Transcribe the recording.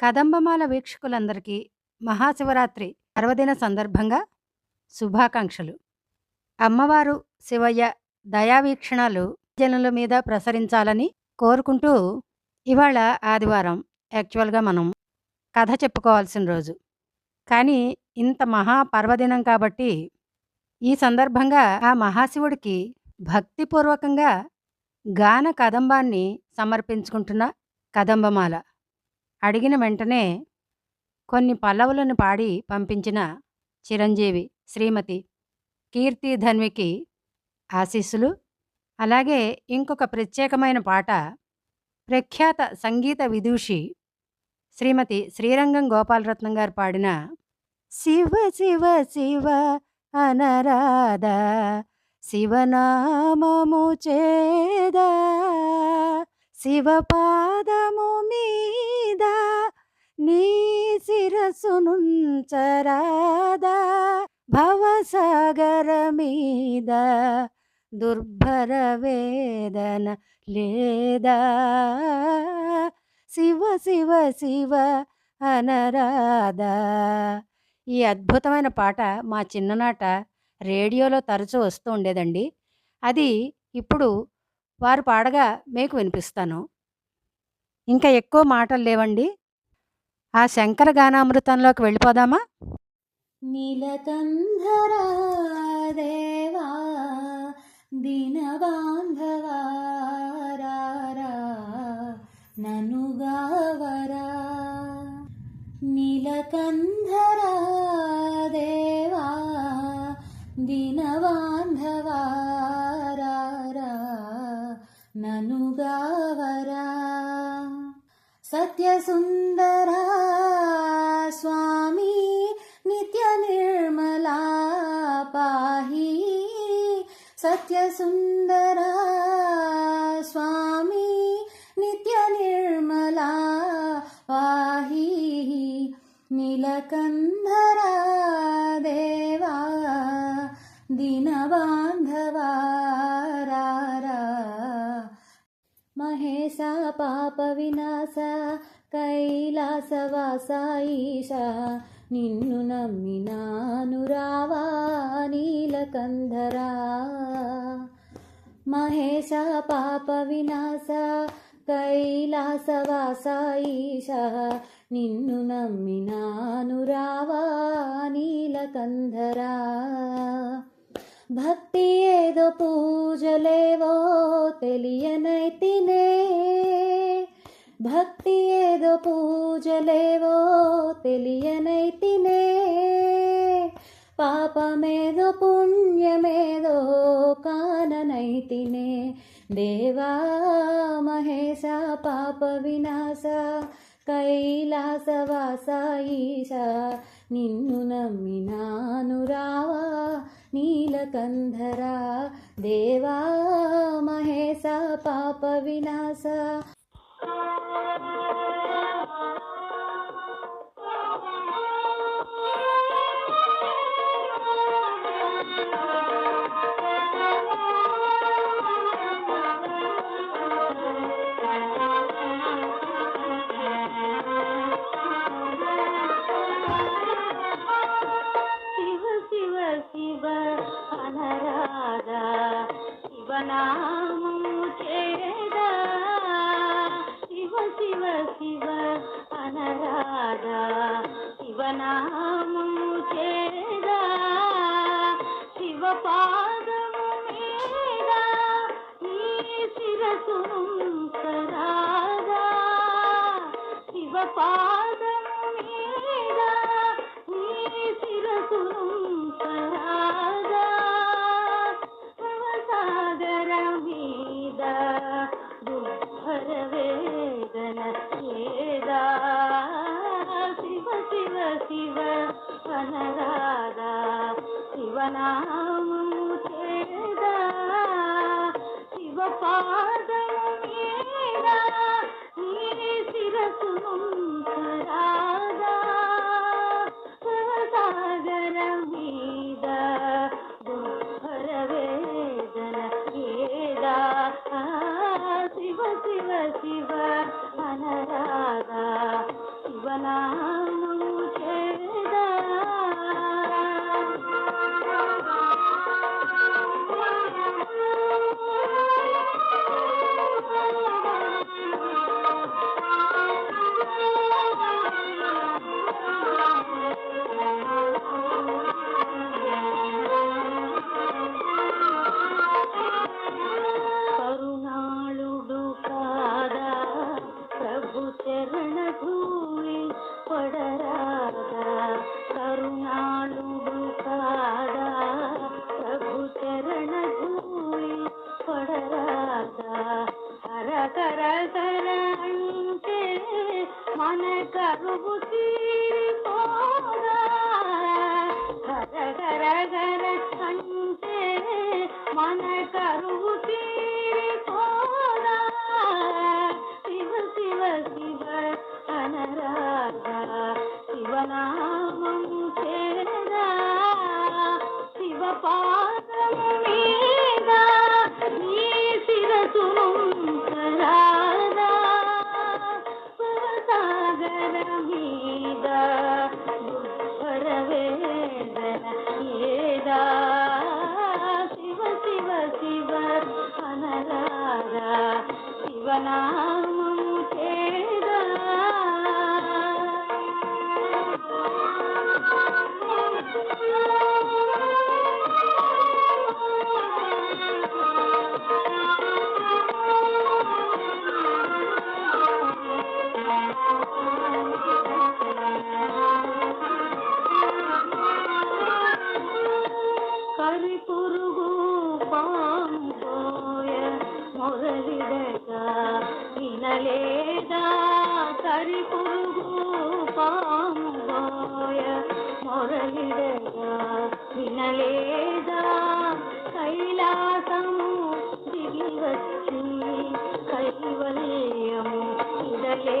కదంబమాల వీక్షకులందరికీ మహాశివరాత్రి పర్వదిన సందర్భంగా శుభాకాంక్షలు. అమ్మవారు శివయ్య దయావీక్షణాలు జనుల మీద ప్రసరించాలని కోరుకుంటూ ఇవాళ ఆదివారం యాక్చువల్గా మనం కథ చెప్పుకోవాల్సిన రోజు. కానీ ఇంత మహా పర్వదినం కాబట్టి ఈ సందర్భంగా ఆ మహాశివుడికి భక్తిపూర్వకంగా గాన కదంబాన్ని సమర్పించుకుంటున్న కదంబమాల. అడిగిన వెంటనే కొన్ని పల్లవులను పాడి పంపించిన చిరంజీవి శ్రీమతి కీర్తి ధన్వికి ఆశీస్సులు. అలాగే ఇంకొక ప్రత్యేకమైన పాట ప్రఖ్యాత సంగీత విదూషి శ్రీమతి శ్రీరంగం గోపాలరత్నం గారు పాడిన శివ శివ శివ అనరాధ శివనామము చేదా శివపాదము మీద నీ శిరసునుంచరాదా భవసాగర మీద దుర్భర వేదన లేదా? శివ శివ శివ అనరాదా? ఈ అద్భుతమైన పాట మా చిన్ననాట రేడియోలో తరచూ వస్తూ ఉండేదండి. అది ఇప్పుడు వారు పాడగా మీకు వినిపిస్తాను. ఇంకా ఎక్కువ మాటలు లేవండి. ఆ శంకర గానామృతంలోకి వెళ్ళిపోదామా? నీలకంధరా దేవా దీనబాంధవా ననుగావరా నీలకంధరా సత్యసుందరా స్వామి నిత్య నిర్మలా పాహి నీలకంధరా దేవా దీనబాంధవా రారా. మహేశ పాప వినాశ కైలాసవాస ఈశ నిన్ను నమ్మినాను రావా నీలకంధరా. మహేశ పాప వినాశ కైలాసవాస ఈశ నిన్ను నమ్మినాను రావా నీలకంధరా. భక్తి ఏదో పూజలేవో తెలియనైతినే భక్తి ఏదో పూజలేవో తెలియనైతినే పాపమేదో పుణ్యమేదో లోకాననైతినే. దేవా మహేశ పాప వినాశ కైలాసవాస ఈశ నిన్ను నమ్మినానురావా నీలకంధరా. దేవా మహేశ పాప వినాశ. శివనామము చేరదా శివ శివ శివ అనరాధా శివనామము శివ అనరాధా శివనామము చేదా శివ పాదము శిరసు సాగర మీద దుఃఖర వేదన ఏదా శివ శివ శివ అనరాధా శివనా జాతర అంటే మన కరువు తీరిపోదా? గరగర అంటే మన కరువు తీరిపోదా? శివ శివ శివ అనరాధా శివనామం చేరా. శివపా పాముబోయ మొరలిడగా వినలేదా? కైలాసము దిగి వచ్చి కైవల్యము ఇదలే